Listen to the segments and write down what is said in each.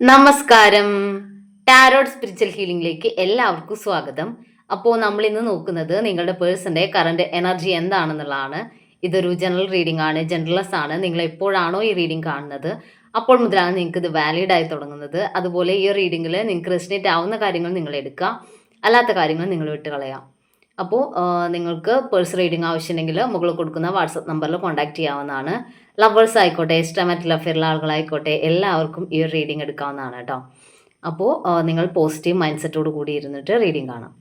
നമസ്കാരം. Tarot spiritual ഹീലിംഗിലേക്ക് എല്ലാവർക്കും സ്വാഗതം. അപ്പോൾ നമ്മൾ ഇന്ന് നോക്കുന്നത് നിങ്ങളുടെ പേഴ്സന്റെ കറണ്ട് എനർജി എന്താണെന്നുള്ളതാണ്. ഇതൊരു ജനറൽ റീഡിംഗ് ആണ് ജനറലസ് ആണ്. നിങ്ങൾ എപ്പോഴാണോ ഈ റീഡിംഗ് കാണുന്നത്? അപ്പോൾ മുതലാണ് നിങ്ങൾക്ക് ഇത് വാലിഡ് ആയി തുടങ്ങുന്നത്. അതുപോലെ ഈ റീഡിങ്ങിൽ നിങ്ങൾക്ക് റെസിനേറ്റ് ആവുന്ന കാര്യങ്ങൾ നിങ്ങൾ എടുക്കുക. അല്ലാത്ത കാര്യങ്ങൾ നിങ്ങൾ വിട്ട് കളയാം അപ്പോൾ നിങ്ങൾക്ക് പേഴ്സ് റീഡിംഗ് ആവശ്യമുണ്ടെങ്കിൽ മുകളിൽ കൊടുക്കുന്ന വാട്സപ്പ് നമ്പറിൽ കോൺടാക്റ്റ് ചെയ്യാവുന്നതാണ്. ലവേഴ്സ് ആയിക്കോട്ടെ എക്സ്ട്രാമാറ്റിൽ അഫെയറുള്ള ആളുകളായിക്കോട്ടെ എല്ലാവർക്കും ഈ ഒരു റീഡിംഗ് എടുക്കാവുന്നതാണ് കേട്ടോ. അപ്പോൾ നിങ്ങൾ പോസിറ്റീവ് മൈൻഡ് സെറ്റോട് കൂടി ഇരുന്നിട്ട് റീഡിംഗ് കാണാം.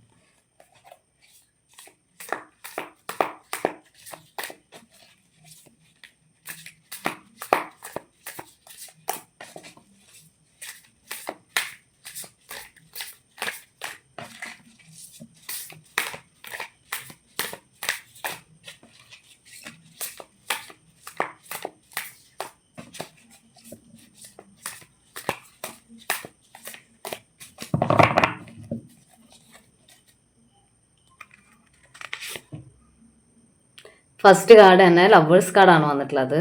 ഫസ്റ്റ് കാർഡ് തന്നെ ലവേഴ്സ് കാർഡാണ് വന്നിട്ടുള്ളത്.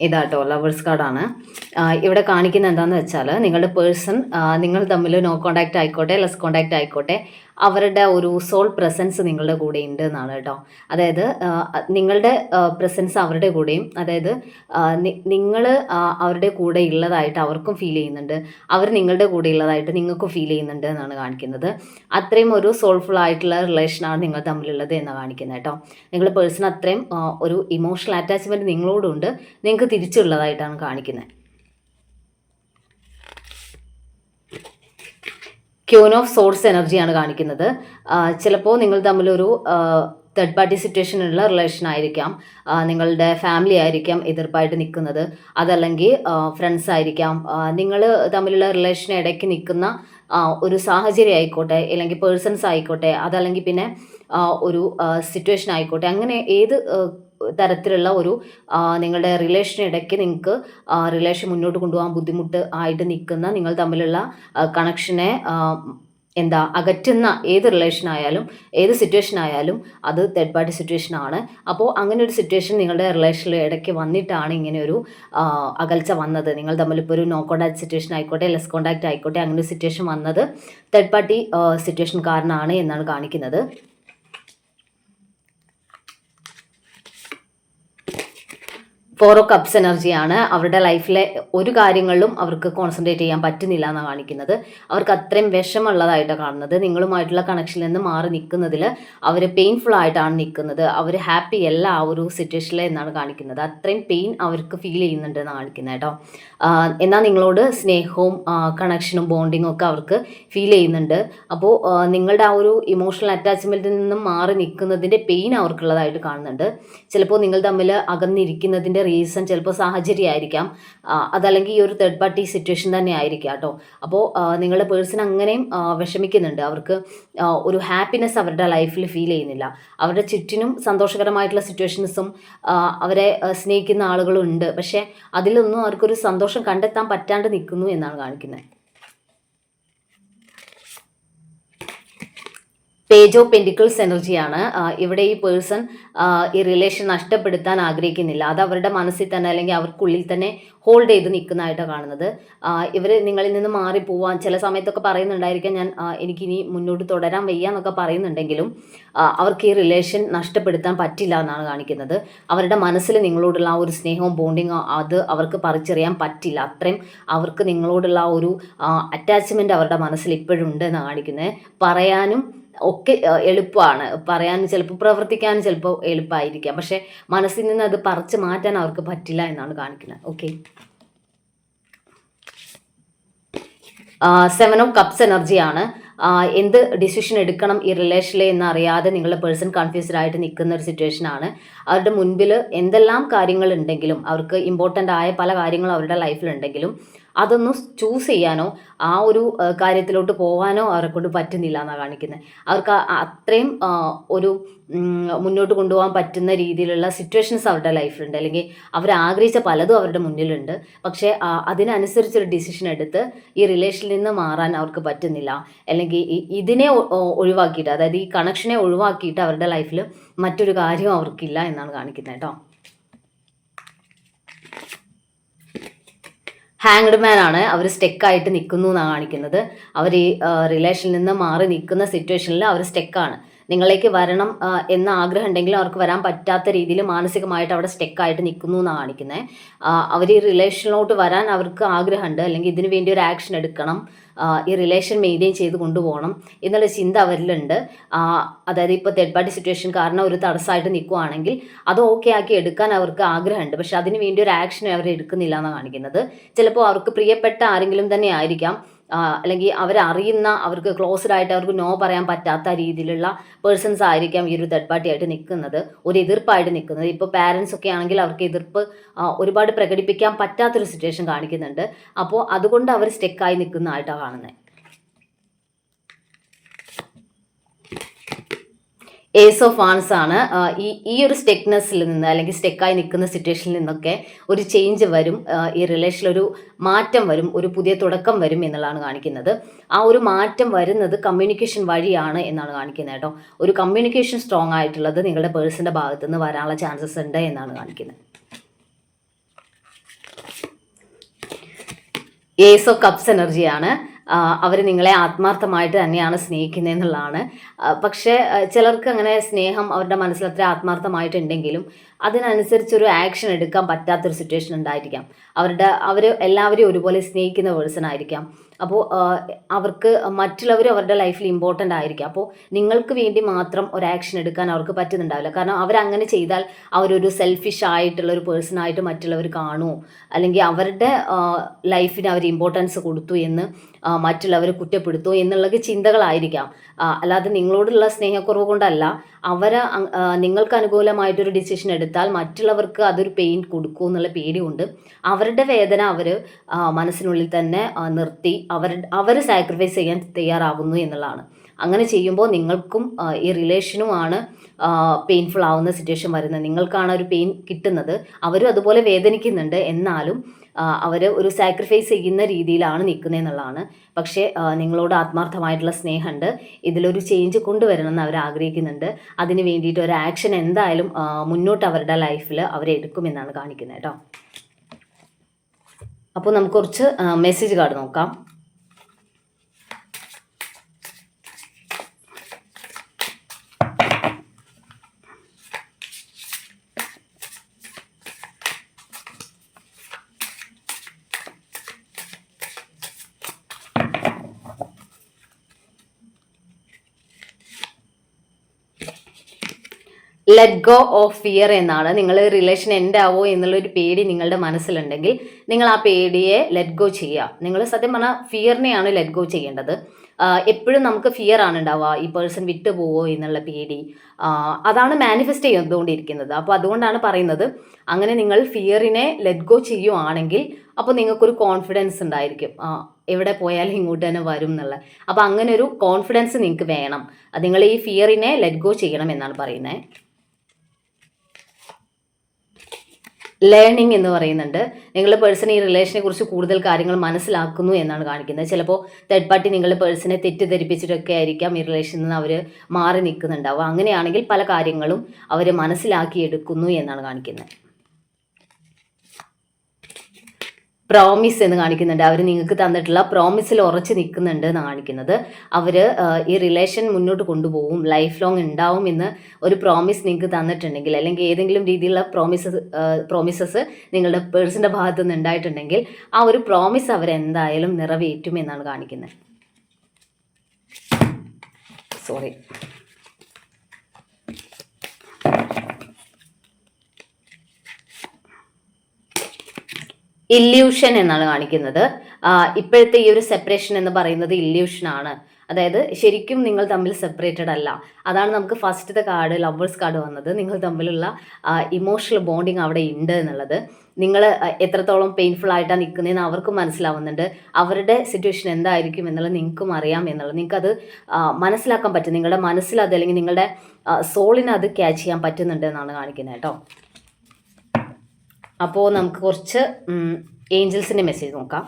ഇതാട്ടോ ലവേഴ്സ് കാർഡാണ്. ഇവിടെ കാണിക്കുന്ന എന്താണെന്ന് വെച്ചാൽ നിങ്ങളുടെ പേഴ്സൺ നിങ്ങൾ തമ്മിൽ നോ കോണ്ടാക്റ്റ് ആയിക്കോട്ടെ ലെസ് കോണ്ടാക്റ്റ് ആയിക്കോട്ടെ അവരുടെ ഒരു സോൾ പ്രസൻസ് നിങ്ങളുടെ കൂടെ ഉണ്ട് എന്നാണ് കേട്ടോ. അതായത് നിങ്ങളുടെ പ്രസൻസ് അവരുടെ കൂടെയും അതായത് നിങ്ങൾ അവരുടെ കൂടെ ഉള്ളതായിട്ട് അവർക്കും ഫീൽ ചെയ്യുന്നുണ്ട്. അവർ നിങ്ങളുടെ കൂടെ ഉള്ളതായിട്ട് നിങ്ങൾക്കും ഫീൽ ചെയ്യുന്നുണ്ട് എന്നാണ് കാണിക്കുന്നത്. അത്രയും ഒരു സോൾഫുൾ ആയിട്ടുള്ള റിലേഷനാണ് നിങ്ങൾ തമ്മിലുള്ളത് എന്ന് കാണിക്കുന്നത് കേട്ടോ. നിങ്ങളുടെ പേഴ്സൺ അത്രയും ഒരു ഇമോഷണൽ അറ്റാച്ച്മെന്റ് നിങ്ങളോടുണ്ട്. നിങ്ങൾക്ക് തിരിച്ചുള്ളതായിട്ടാണ് കാണിക്കുന്നത്. ക്യൂൻ ഓഫ് സോഴ്സ് എനർജിയാണ് കാണിക്കുന്നത്. ചിലപ്പോൾ നിങ്ങൾ തമ്മിലൊരു തേർഡ് പാർട്ടി സിറ്റുവേഷനുള്ള റിലേഷൻ ആയിരിക്കാം. നിങ്ങളുടെ ഫാമിലി ആയിരിക്കാം എതിർപ്പായിട്ട് നിൽക്കുന്നത്. അതല്ലെങ്കിൽ ഫ്രണ്ട്സ് ആയിരിക്കാം. നിങ്ങൾ തമ്മിലുള്ള റിലേഷൻ ഇടയ്ക്ക് നിൽക്കുന്ന ഒരു സാഹചര്യം ആയിക്കോട്ടെ അല്ലെങ്കിൽ പേഴ്സൺസ് ആയിക്കോട്ടെ അതല്ലെങ്കിൽ പിന്നെ ഒരു സിറ്റുവേഷൻ ആയിക്കോട്ടെ അങ്ങനെ ഏത് തരത്തിലുള്ള ഒരു നിങ്ങളുടെ റിലേഷൻ ഇടയ്ക്ക് നിങ്ങൾക്ക് റിലേഷൻ മുന്നോട്ട് കൊണ്ടുപോകാൻ ബുദ്ധിമുട്ട് ആയിട്ട് നിൽക്കുന്ന നിങ്ങൾ തമ്മിലുള്ള കണക്ഷനെ എന്താ അകറ്റുന്ന ഏത് റിലേഷൻ ആയാലും ഏത് സിറ്റുവേഷൻ ആയാലും അത് തേർഡ് പാർട്ടി സിറ്റുവേഷൻ ആണ്. അപ്പോൾ അങ്ങനെ ഒരു സിറ്റുവേഷൻ നിങ്ങളുടെ റിലേഷനിൽ ഇടയ്ക്ക് വന്നിട്ടാണ് ഇങ്ങനെ ഒരു അകൽച്ച വന്നത്. നിങ്ങൾ തമ്മിൽ ഇപ്പോൾ ഒരു നോ കോണ്ടാക്ട് സിറ്റുവേഷൻ ആയിക്കോട്ടെ ലെസ് കോൺടാക്ട് ആയിക്കോട്ടെ അങ്ങനെ ഒരു സിറ്റുവേഷൻ വന്നത് തേർഡ് പാർട്ടി സിറ്റുവേഷൻ കാരണമാണ് എന്നാണ് കാണിക്കുന്നത്. ഫോർ ഓ കപ്സ് എനർജിയാണ് അവരുടെ ലൈഫിലെ ഒരു കാര്യങ്ങളിലും അവർക്ക് കോൺസെൻട്രേറ്റ് ചെയ്യാൻ പറ്റുന്നില്ല എന്നാണ് കാണിക്കുന്നത്. അവർക്ക് അത്രയും വിഷമുള്ളതായിട്ടാണ് കാണുന്നത്. നിങ്ങളുമായിട്ടുള്ള കണക്ഷനിൽ നിന്ന് മാറി നിൽക്കുന്നതിൽ അവർ പെയിൻഫുൾ ആയിട്ടാണ് നിൽക്കുന്നത്. അവർ ഹാപ്പി അല്ല ആ ഒരു സിറ്റുവേഷനിൽ എന്നാണ് കാണിക്കുന്നത്. അത്രയും പെയിൻ അവർക്ക് ഫീൽ ചെയ്യുന്നുണ്ട് എന്നാണ് കാണിക്കുന്നത് കേട്ടോ. എന്നാൽ നിങ്ങളോട് സ്നേഹവും കണക്ഷനും ബോണ്ടിങ്ങും ഒക്കെ അവർക്ക് ഫീൽ ചെയ്യുന്നുണ്ട്. അപ്പോൾ നിങ്ങളുടെ ആ ഒരു ഇമോഷണൽ അറ്റാച്ച്മെന്റിൽ നിന്നും മാറി നിൽക്കുന്നതിന്റെ പെയിൻ അവർക്കുള്ളതായിട്ട് കാണുന്നുണ്ട്. ചിലപ്പോൾ നിങ്ങൾ തമ്മിൽ അകന്നിരിക്കുന്നതിന്റെ റീസൺ ചിലപ്പോൾ സാഹചര്യമായിരിക്കാം. അതല്ലെങ്കിൽ ഈ ഒരു തേർഡ് പാർട്ടി സിറ്റുവേഷൻ തന്നെ ആയിരിക്കാം കേട്ടോ അപ്പോൾ നിങ്ങളുടെ പേഴ്സൺ അങ്ങനെയും വിഷമിക്കുന്നുണ്ട്. അവർക്ക് ഒരു ഹാപ്പിനെസ് അവരുടെ ലൈഫിൽ ഫീൽ ചെയ്യുന്നില്ല. അവരുടെ ചുറ്റിനും സന്തോഷകരമായിട്ടുള്ള സിറ്റുവേഷൻസും അവരെ സ്നേഹിക്കുന്ന ആളുകളും ഉണ്ട്. പക്ഷേ അതിലൊന്നും അവർക്കൊരു സന്തോഷം കണ്ടെത്താൻ പറ്റാണ്ട് നിൽക്കുന്നു എന്നാണ് കാണിക്കുന്നത് പേജ് ഓഫ് പെന്റിക്കിൾസ് എനർജിയാണ് ഇവിടെ ഈ പേഴ്സൺ ഈ റിലേഷൻ നഷ്ടപ്പെടുത്താൻ ആഗ്രഹിക്കുന്നില്ല. അത് അവരുടെ മനസ്സിൽ തന്നെ അല്ലെങ്കിൽ അവർക്കുള്ളിൽ തന്നെ ഹോൾഡ് ചെയ്ത് നിൽക്കുന്നതായിട്ടാണ് കാണുന്നത്. ഇവർ നിങ്ങളിൽ നിന്ന് മാറി പോവാൻ ചില സമയത്തൊക്കെ പറയുന്നുണ്ടായിരിക്കാം ഞാൻ എനിക്കിനി മുന്നോട്ട് തുടരാൻ വയ്യ എന്നൊക്കെ പറയുന്നുണ്ടെങ്കിലും അവർക്ക് ഈ റിലേഷൻ നഷ്ടപ്പെടുത്താൻ പറ്റില്ല എന്നാണ് കാണിക്കുന്നത്. അവരുടെ മനസ്സിൽ നിങ്ങളോടുള്ള ആ ഒരു സ്നേഹവും ബോണ്ടിങ്ങോ അത് അവർക്ക് പറിച്ചറിയാൻ പറ്റില്ല. അത്രയും അവർക്ക് നിങ്ങളോടുള്ള ആ ഒരു അറ്റാച്ച്മെന്റ് അവരുടെ മനസ്സിൽ ഇപ്പോഴും ഉണ്ട് എന്നാണ് കാണിക്കുന്നത്. പറയാനും ഒക്കെ എളുപ്പമാണ്. പറയാൻ ചിലപ്പോൾ പ്രവർത്തിക്കാൻ ചിലപ്പോൾ എളുപ്പമായിരിക്കാം പക്ഷേ മനസ്സിൽ നിന്ന് അത് പറിച്ച് മാറ്റാൻ അവർക്ക് പറ്റില്ല എന്നാണ് കാണിക്കുന്നത്. ഓക്കെ. സെവൻ ഓഫ് കപ്സ് എനർജിയാണ് എന്ത് ഡിസിഷൻ എടുക്കണം ഈ റിലേഷനിൽ എന്നറിയാതെ നിങ്ങളുടെ പേഴ്സൺ കൺഫ്യൂസ്ഡ് ആയിട്ട് നിൽക്കുന്ന ഒരു സിറ്റുവേഷൻ ആണ്. അവരുടെ മുൻപിൽ എന്തെല്ലാം കാര്യങ്ങളുണ്ടെങ്കിലും അവർക്ക് ഇമ്പോർട്ടന്റ് ആയ പല കാര്യങ്ങളും അവരുടെ ലൈഫിലുണ്ടെങ്കിലും അതൊന്നും ചൂസ് ചെയ്യാനോ ആ ഒരു കാര്യത്തിലോട്ട് പോകാനോ അവരെ കൊണ്ട് പറ്റുന്നില്ല എന്നാണ് കാണിക്കുന്നത് അവർക്ക് അത്രയും ഒരു മുന്നോട്ട് കൊണ്ടുപോകാൻ പറ്റുന്ന രീതിയിലുള്ള സിറ്റുവേഷൻസ് അവരുടെ ലൈഫിലുണ്ട്. അല്ലെങ്കിൽ അവർ ആഗ്രഹിച്ച പലതും അവരുടെ മുന്നിലുണ്ട്. പക്ഷേ അതിനനുസരിച്ചൊരു ഡിസിഷൻ എടുത്ത് ഈ റിലേഷനിൽ നിന്ന് മാറാൻ അവർക്ക് പറ്റുന്നില്ല. അല്ലെങ്കിൽ ഇതിനെ ഒഴിവാക്കിയിട്ട് അതായത് ഈ കണക്ഷനെ ഒഴിവാക്കിയിട്ട് അവരുടെ ലൈഫിൽ മറ്റൊരു കാര്യവും അവർക്കില്ല എന്നാണ് കാണിക്കുന്നത് കേട്ടോ ഹാങ്ഡ് മാൻ ആണ്. അവർ സ്റ്റെക്കായിട്ട് നിൽക്കുന്നു എന്നാണ് കാണിക്കുന്നത്. അവർ ഈ റിലേഷനിൽ നിന്ന് മാറി നിൽക്കുന്ന സിറ്റുവേഷനിൽ അവർ സ്റ്റെക്കാണ് നിങ്ങളിലേക്ക് വരണം എന്ന ആഗ്രഹം ഉണ്ടെങ്കിൽ അവർക്ക് വരാൻ പറ്റാത്ത രീതിയിൽ മാനസികമായിട്ട് അവിടെ സ്റ്റെക്കായിട്ട് നിൽക്കുന്നു എന്നാണ് കാണിക്കുന്നത്. അവർ ഈ റിലേഷനിലോട്ട് വരാൻ അവർക്ക് ആഗ്രഹമുണ്ട്. അല്ലെങ്കിൽ ഇതിനു വേണ്ടി ഒരു ആക്ഷൻ എടുക്കണം. ഈ റിലേഷൻ മെയിന്റെയിൻ ചെയ്ത് കൊണ്ടുപോകണം എന്നുള്ള ചിന്ത അവരിലുണ്ട്. അതായത് ഇപ്പോൾ തേർഡ് പാർട്ടി സിറ്റുവേഷൻ കാരണം ഒരു തടസ്സമായിട്ട് നിൽക്കുവാണെങ്കിൽ അത് ഓക്കെ ആക്കി എടുക്കാൻ അവർക്ക് ആഗ്രഹമുണ്ട്. പക്ഷെ അതിന് വേണ്ടി ഒരു ആക്ഷൻ അവർ എടുക്കുന്നില്ല എന്നാണ് കാണിക്കുന്നത്. ചിലപ്പോൾ അവർക്ക് പ്രിയപ്പെട്ട ആരെങ്കിലും തന്നെ ആയിരിക്കാം. അല്ലെങ്കിൽ അവരറിയുന്ന അവർക്ക് ക്ലോസ്ഡ് ആയിട്ട് അവർക്ക് നോ പറയാൻ പറ്റാത്ത രീതിയിലുള്ള പേഴ്സൺസ് ആയിരിക്കാം ഈ ഒരു തേർഡ് പാർട്ടി ആയിട്ട് നിൽക്കുന്നത് ഒരു എതിർപ്പായിട്ട് നിൽക്കുന്നത്. ഇപ്പോൾ പാരൻസ് ഒക്കെ ആണെങ്കിൽ അവർക്ക് എതിർപ്പ് ഒരുപാട് പ്രകടിപ്പിക്കാൻ പറ്റാത്തൊരു സിറ്റുവേഷൻ കാണിക്കുന്നുണ്ട്. അപ്പോൾ അതുകൊണ്ട് അവർ സ്റ്റെക്കായി നിൽക്കുന്നതായിട്ടാണ് കാണുന്നത് ഏസ് ഓഫ് ആൺസ് ആണ്. ഈ ഈ ഒരു സ്റ്റെക്നെസ്സിൽ നിന്ന് അല്ലെങ്കിൽ സ്റ്റെക്കായി നിൽക്കുന്ന സിറ്റുവേഷനിൽ നിന്നൊക്കെ ഒരു ചേഞ്ച് വരും. ഈ റിലേഷനിൽ ഒരു മാറ്റം വരും ഒരു പുതിയ തുടക്കം വരും എന്നുള്ളതാണ് കാണിക്കുന്നത്. ആ ഒരു മാറ്റം വരുന്നത് കമ്മ്യൂണിക്കേഷൻ വഴിയാണ് എന്നാണ് കാണിക്കുന്നത് കേട്ടോ. ഒരു കമ്മ്യൂണിക്കേഷൻ സ്ട്രോങ് ആയിട്ടുള്ളത് നിങ്ങളുടെ പേഴ്സന്റെ ഭാഗത്തു നിന്ന് വരാനുള്ള ചാൻസസ് ഉണ്ട് എന്നാണ് കാണിക്കുന്നത്. ഏസ് ഓഫ് കപ്സ് എനർജിയാണ് അവർ നിങ്ങളെ ആത്മാർത്ഥമായിട്ട് തന്നെയാണ് സ്നേഹിക്കുന്നത് എന്നുള്ളതാണ് പക്ഷേ ചിലർക്ക് അങ്ങനെ സ്നേഹം അവരുടെ മനസ്സിൽ അത്ര ആത്മാർത്ഥമായിട്ടുണ്ടെങ്കിലും അതിനനുസരിച്ചൊരു ആക്ഷൻ എടുക്കാൻ പറ്റാത്തൊരു സിറ്റുവേഷൻ ഉണ്ടായിരിക്കാം. അവരുടെ അവർ എല്ലാവരെയും ഒരുപോലെ സ്നേഹിക്കുന്ന പേഴ്സൺ ആയിരിക്കാം. അപ്പോൾ അവർക്ക് മറ്റുള്ളവർ അവരുടെ ലൈഫിൽ ഇമ്പോർട്ടന്റ് ആയിരിക്കാം. അപ്പോൾ നിങ്ങൾക്ക് വേണ്ടി മാത്രം ഒരു ആക്ഷൻ എടുക്കാൻ അവർക്ക് പറ്റുന്നുണ്ടാവില്ല. കാരണം അവരങ്ങനെ ചെയ്താൽ അവരൊരു സെൽഫിഷ് ആയിട്ടുള്ള ഒരു പേഴ്സൺ ആയിട്ട് മറ്റുള്ളവർ കാണുമോ അല്ലെങ്കിൽ അവരുടെ ലൈഫിന് അവർ ഇമ്പോർട്ടൻസ് കൊടുത്തു എന്ന് മറ്റുള്ളവർ കുറ്റപ്പെടുത്തോ എന്നുള്ള ചിന്തകളായിരിക്കാം. അല്ലാതെ നിങ്ങളോടുള്ള സ്നേഹക്കുറവ് കൊണ്ടല്ല. അവരെ നിങ്ങൾക്ക് അനുകൂലമായിട്ടൊരു ഡിസിഷൻ എടുത്താൽ മറ്റുള്ളവർക്ക് അതൊരു പെയിൻ കൊടുക്കുമോ എന്നുള്ള പേടി കൊണ്ട് അവരുടെ വേദന അവർ മനസ്സിനുള്ളിൽ തന്നെ നിർത്തി. അവർ അവർ സാക്രിഫൈസ് ചെയ്യാൻ തയ്യാറാകുന്നു എന്നുള്ളതാണ്. അങ്ങനെ ചെയ്യുമ്പോൾ നിങ്ങൾക്കും ഈ റിലേഷനുമാണ് പെയിൻഫുൾ ആവുന്ന സിറ്റുവേഷൻ വരുന്നത്. നിങ്ങൾക്കാണ് ഒരു പെയിൻ കിട്ടുന്നത്. അവരും അതുപോലെ വേദനിക്കുന്നുണ്ട്. എന്നാലും അവർ ഒരു സാക്രിഫൈസ് ചെയ്യുന്ന രീതിയിലാണ് നിൽക്കുന്നത് എന്നുള്ളതാണ്. പക്ഷേ നിങ്ങളോട് ആത്മാർത്ഥമായിട്ടുള്ള സ്നേഹമുണ്ട്. ഇതിലൊരു ചേഞ്ച് കൊണ്ടുവരണം എന്ന് അവർ ആഗ്രഹിക്കുന്നുണ്ട്. അതിന് വേണ്ടിയിട്ട് ഒരു ആക്ഷൻ എന്തായാലും മുന്നോട്ട് അവരുടെ ലൈഫിൽ അവരെടുക്കുമെന്നാണ് കാണിക്കുന്നത് കേട്ടോ. അപ്പോൾ നമുക്ക് കുറച്ച് മെസ്സേജ് കാർഡ് നോക്കാം. ലെറ്റ് ഗോ ഓഫ് ഫിയർ എന്നാണ്. നിങ്ങൾ റിലേഷൻ എൻഡ് ആവോ എന്നുള്ളൊരു പേടി നിങ്ങളുടെ മനസ്സിലുണ്ടെങ്കിൽ നിങ്ങൾ ആ പേടിയെ ലെറ്റ് ഗോ ചെയ്യുക. നിങ്ങൾ സത്യം പറഞ്ഞാൽ ഫിയറിനെയാണ് ലെറ്റ് ഗോ ചെയ്യേണ്ടത്. എപ്പോഴും നമുക്ക് ഫിയർ ആണ് ഉണ്ടാവുക. ഈ പേഴ്സൺ വിട്ടു പോവോ എന്നുള്ള പേടി. അതാണ് മാനിഫെസ്റ്റ് ചെയ്തുകൊണ്ടിരിക്കുന്നത്. അപ്പോൾ അതുകൊണ്ടാണ് പറയുന്നത് അങ്ങനെ നിങ്ങൾ ഫിയറിനെ ലെറ്റ് ഗോ ചെയ്യുവാണെങ്കിൽ അപ്പോൾ നിങ്ങൾക്കൊരു കോൺഫിഡൻസ് ഉണ്ടായിരിക്കും. എവിടെ പോയാലും ഇങ്ങോട്ട് തന്നെ വരും എന്നുള്ള. അപ്പോൾ അങ്ങനെ ഒരു കോൺഫിഡൻസ് നിങ്ങൾക്ക് വേണം നിങ്ങൾ ഈ ഫിയറിനെ ലെറ്റ് ഗോ ചെയ്യണം എന്നാണ് പറയുന്നത് ലേണിംഗ് എന്ന് പറയുന്നുണ്ട്. നിങ്ങളുടെ പേഴ്സൺ ഈ റിലേഷനെ കുറിച്ച് കൂടുതൽ കാര്യങ്ങൾ മനസ്സിലാക്കുന്നു എന്നാണ് കാണിക്കുന്നത്. ചിലപ്പോൾ തേർഡ് പാർട്ടി നിങ്ങളുടെ പേഴ്സണെ തെറ്റിദ്ധരിപ്പിച്ചിട്ടൊക്കെ ആയിരിക്കാം ഈ റിലേഷനിൽ നിന്ന് അവർ മാറി നിൽക്കുന്നുണ്ടാവുക. അങ്ങനെയാണെങ്കിൽ പല കാര്യങ്ങളും അവർ മനസ്സിലാക്കിയെടുക്കുന്നു എന്നാണ് കാണിക്കുന്നത്. പ്രോമിസ് എന്ന് കാണിക്കുന്നുണ്ട്. അവർ നിങ്ങൾക്ക് തന്നിട്ടുള്ള പ്രോമിസിൽ ഉറച്ചു നിൽക്കുന്നുണ്ട് എന്ന് കാണിക്കുന്നത്. അവർ ഈ റിലേഷൻ മുന്നോട്ട് കൊണ്ടുപോകും ലൈഫ് ലോങ് ഉണ്ടാവും എന്ന് ഒരു പ്രോമിസ് നിങ്ങൾക്ക് തന്നിട്ടുണ്ടെങ്കിൽ അല്ലെങ്കിൽ ഏതെങ്കിലും രീതിയിലുള്ള പ്രോമിസസ് പ്രോമിസസ് നിങ്ങളുടെ പേഴ്സന്റെ ഭാഗത്തു നിന്ന് ഉണ്ടായിട്ടുണ്ടെങ്കിൽ ആ ഒരു പ്രോമിസ് അവരെന്തായാലും നിറവേറ്റും എന്നാണ് കാണിക്കുന്നത്. സോറി ഇല്യൂഷൻ എന്നാണ് കാണിക്കുന്നത്. ഇപ്പോഴത്തെ ഈ ഒരു സെപ്പറേഷൻ എന്ന് പറയുന്നത് ഇല്യൂഷൻ ആണ്. അതായത് ശരിക്കും നിങ്ങൾ തമ്മിൽ സെപ്പറേറ്റഡ് അല്ല. അതാണ് നമുക്ക് first the card lovers card വന്നത്. നിങ്ങൾ തമ്മിലുള്ള ഇമോഷണൽ ബോണ്ടിങ് അവിടെ ഉണ്ട് എന്നുള്ളത്. നിങ്ങൾ എത്രത്തോളം പെയിൻഫുൾ ആയിട്ടാണ് നിൽക്കുന്നതെന്ന് അവർക്കും മനസ്സിലാവുന്നുണ്ട്. അവരുടെ സിറ്റുവേഷൻ എന്തായിരിക്കും എന്നുള്ളത് നിങ്ങൾക്കും അറിയാം എന്നുള്ളത്. നിങ്ങൾക്കത് മനസ്സിലാക്കാൻ പറ്റും. നിങ്ങളുടെ മനസ്സിൽ അത് അല്ലെങ്കിൽ നിങ്ങളുടെ സോളിന് അത് ക്യാച്ച് ചെയ്യാൻ പറ്റുന്നുണ്ട് എന്നാണ് കാണിക്കുന്നത് കേട്ടോ. അപ്പോൾ നമുക്ക് കുറച്ച് ഏഞ്ചൽസിന്റെ മെസ്സേജ് നോക്കാം.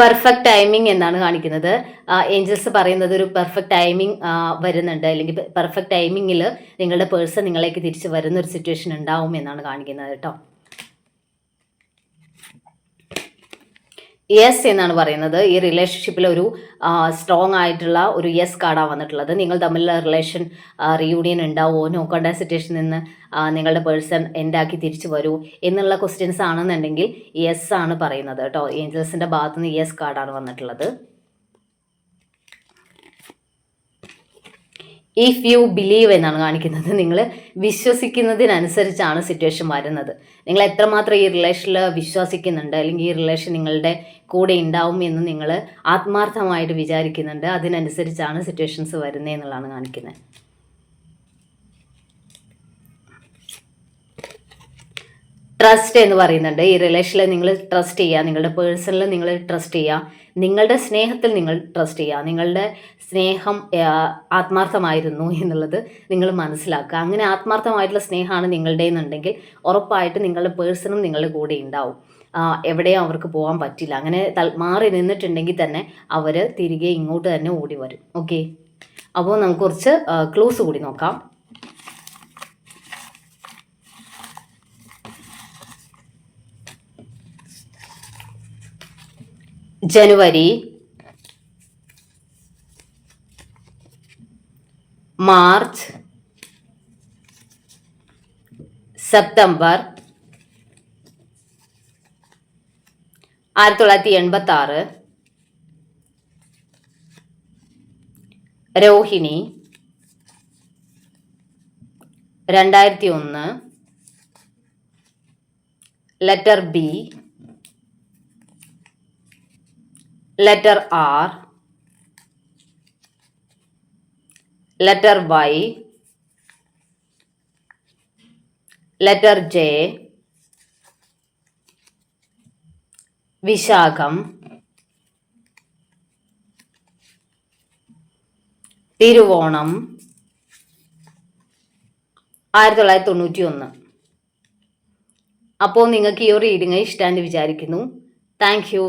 പെർഫെക്റ്റ് ടൈമിംഗ് എന്നാണ് കാണിക്കുന്നത്. ഏഞ്ചൽസ് പറയുന്നത് ഒരു പെർഫെക്റ്റ് ടൈമിംഗ് വരുന്നുണ്ട്. അല്ലെങ്കിൽ പെർഫെക്റ്റ് ടൈമിങ്ങിൽ നിങ്ങളുടെ പേഴ്സൺ നിങ്ങളേക്ക് തിരിച്ച് വരുന്ന ഒരു സിറ്റുവേഷൻ ഉണ്ടാവും എന്നാണ് കാണിക്കുന്നത് കേട്ടോ. യെസ് എന്നാണ് പറയുന്നത്. ഈ റിലേഷൻഷിപ്പിൽ ഒരു സ്ട്രോങ് ആയിട്ടുള്ള ഒരു യെസ് കാർഡാണ് വന്നിട്ടുള്ളത്. നിങ്ങൾ തമ്മിലുള്ള റിലേഷൻ റിയൂണിയൻ ഉണ്ടാവുമോ? നോ കോണ്ടാക്ട് സിറ്റുവേഷനിൽ നിന്ന് നിങ്ങളുടെ പേഴ്സൺ എൻഡാക്കി തിരിച്ചു വരൂ എന്നുള്ള ക്വസ്റ്റ്യൻസ് ആണെന്നുണ്ടെങ്കിൽ യെസ് ആണ് പറയുന്നത് കേട്ടോ. ഏഞ്ചൽസിന്റെ ഭാഗത്തുനിന്ന് യെസ് കാർഡാണ് വന്നിട്ടുള്ളത്. ഇഫ് യു ബിലീവ് എന്നാണ് കാണിക്കുന്നത്. നിങ്ങൾ വിശ്വസിക്കുന്നതിനനുസരിച്ചാണ് സിറ്റുവേഷൻ വരുന്നത്. നിങ്ങൾ എത്രമാത്രം ഈ റിലേഷനിൽ വിശ്വസിക്കുന്നുണ്ട് അല്ലെങ്കിൽ ഈ റിലേഷൻ നിങ്ങളുടെ കൂടെ ഉണ്ടാവും എന്ന് നിങ്ങൾ ആത്മാർത്ഥമായിട്ട് വിചാരിക്കുന്നുണ്ട് അതിനനുസരിച്ചാണ് സിറ്റുവേഷൻസ് വരുന്നത് എന്നുള്ളതാണ് കാണിക്കുന്നത്. ട്രസ്റ്റ് എന്ന് പറയുന്നുണ്ട്. ഈ റിലേഷനിൽ നിങ്ങൾ ട്രസ്റ്റ് ചെയ്യുക നിങ്ങളുടെ പേഴ്സണിൽ നിങ്ങൾ ട്രസ്റ്റ് ചെയ്യുക നിങ്ങളുടെ സ്നേഹത്തിൽ നിങ്ങൾ ട്രസ്റ്റ് ചെയ്യുക. നിങ്ങളുടെ സ്നേഹം ആത്മാർത്ഥമായിരുന്നു എന്നുള്ളത് നിങ്ങൾ മനസ്സിലാക്കുക. അങ്ങനെ ആത്മാർത്ഥമായിട്ടുള്ള സ്നേഹമാണ് നിങ്ങളുടെ എന്നുണ്ടെങ്കിൽ ഉറപ്പായിട്ട് നിങ്ങളുടെ പേഴ്സണും നിങ്ങളുടെ കൂടെ ഉണ്ടാവും. എവിടെയും അവർക്ക് പോകാൻ പറ്റില്ല. അങ്ങനെ മാറി നിന്നിട്ടുണ്ടെങ്കിൽ തന്നെ അവർ തിരികെ ഇങ്ങോട്ട് തന്നെ ഓടി വരും. ഓക്കെ അപ്പോൾ നമുക്ക് കുറച്ച് ക്ലോസ് കൂടി നോക്കാം. ജനുവരി മാർച്ച് സെപ്റ്റംബർ ആയിരത്തി തൊള്ളായിരത്തി എൺപത്തി ആറ് രോഹിണി രണ്ടായിരത്തി ഒന്ന് letter B letter R, letter Y, letter J, Vishakham. Thiruvonam. ആയിരത്തി തൊള്ളായിരത്തി തൊണ്ണൂറ്റി ഒന്ന് അപ്പോൾ നിങ്ങൾക്ക് ഈ ഒരു റീഡിങ് ഇഷ്ടമാണെന്ന് വിചാരിക്കുന്നു. Thank you